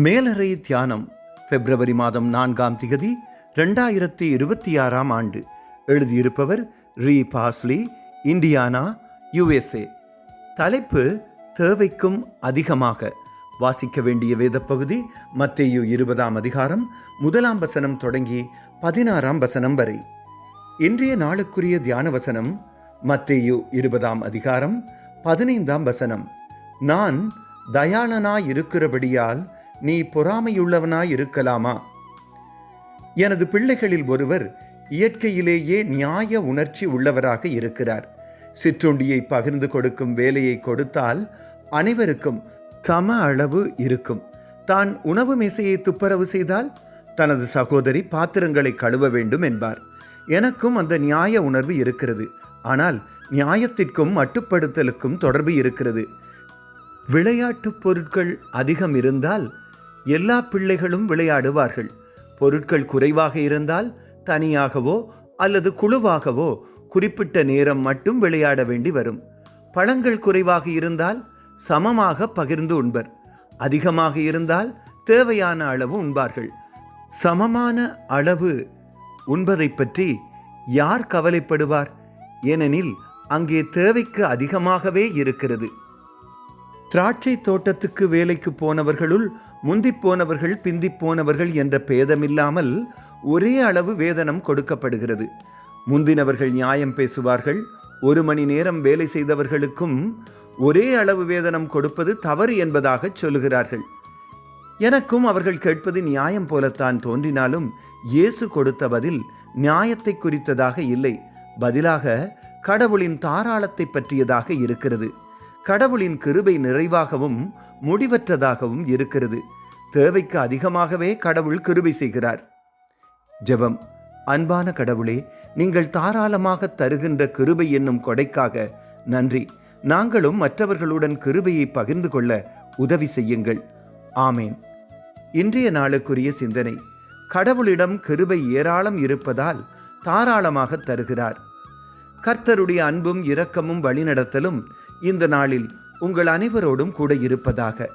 மேலறை தியானம் பிப்ரவரி மாதம் நான்காம் திகதி ரெண்டாயிரத்தி இருபத்தி ஆறாம் ஆண்டு. எழுதியிருப்பவர் ரீ பாஸ்லி இண்டியானா யுஎஸ்ஏ. தலைப்பு தேவைக்கும் அதிகமாக. வாசிக்க வேண்டிய வேதப்பகுதி மத்தேயு இருபதாம் அதிகாரம் முதலாம் வசனம் தொடங்கி பதினாறாம் வசனம் வரை. இன்றைய நாளுக்குரிய தியான வசனம் மத்தேயு இருபதாம் அதிகாரம் பதினைந்தாம் வசனம். நான் தயாளனாயிருக்கிறபடியால் இருக்கிறபடியால் நீ பொறாமையுள்ளவனாய் இருக்கலாமா? எனது பிள்ளைகளில் ஒருவர் இயற்கையிலேயே நியாய உணர்ச்சி உள்ளவராக இருக்கிறார். சிற்றுண்டியை பகிர்ந்து கொடுக்கும் வேலையை கொடுத்தால் அனைவருக்கும் சம அளவு இருக்கும். தான் உணவு மேசையை துப்புரவு செய்தால் தனது சகோதரி பாத்திரங்களை கழுவ வேண்டும் என்பார். எனக்கும் அந்த நியாய உணர்வு இருக்கிறது. ஆனால் நியாயத்திற்கும் மட்டுப்படுத்தலுக்கும் தொடர்பு இருக்கிறது. விளையாட்டுப் பொருட்கள் அதிகம் இருந்தால் எல்லா பிள்ளைகளும் விளையாடுவார்கள். பொருட்கள் குறைவாக இருந்தால் தனியாகவோ அல்லது குழுவாகவோ குறிப்பிட்ட நேரம் மட்டும் விளையாட வேண்டி வரும். பழங்கள் குறைவாக இருந்தால் சமமாக பகிர்ந்து உண்பர். அதிகமாக இருந்தால் தேவையான அளவு உண்பார்கள். சமமான அளவு உண்பதை பற்றி யார் கவலைப்படுவார்? ஏனெனில் அங்கே தேவைக்கு அதிகமாகவே இருக்கிறது. திராட்சை தோட்டத்துக்கு வேலைக்கு போனவர்களுள் முந்திப்போனவர்கள் பிந்திப் போனவர்கள் என்ற பேதமில்லாமல் ஒரே அளவு வேதனம் கொடுக்கப்படுகிறது. முந்தினவர்கள் நியாயம் பேசுவார்கள் ஒரு மணி நேரம் வேலை செய்தவர்களுக்கும் ஒரே அளவு வேதனம் கொடுப்பது தவறு என்பதாக சொல்லுகிறார்கள். எனக்கும் அவர்கள் கேட்பது நியாயம் போலத்தான் தோன்றினாலும் இயேசு கொடுத்த பதில் நியாயத்தை குறித்ததாக இல்லை. பதிலாக கடவுளின் தாராளத்தை பற்றியதாக இருக்கிறது. கடவுளின் கிருபை நிறைவாகவும் முடிவற்றதாகவும் இருக்கிறது. தேவைக்கு அதிகமாகவே கடவுள் கிருபை செய்கிறார். ஜெபம். அன்பான கடவுளே நீங்கள் தாராளமாக தருகின்ற கிருபை என்னும் கொடைக்காக நன்றி. நாங்களும் மற்றவர்களுடன் கிருபையை பகிர்ந்து கொள்ள உதவி செய்யுங்கள். ஆமேன். இன்றைய நாளுக்குரிய சிந்தனை. கடவுளிடம் கிருபை ஏராளம் இருப்பதால் தாராளமாக தருகிறார். கர்த்தருடைய அன்பும் இரக்கமும் வழிநடத்தலும் இந்த நாளில் உங்கள் அனைவரோடும் கூட இருப்பதாக.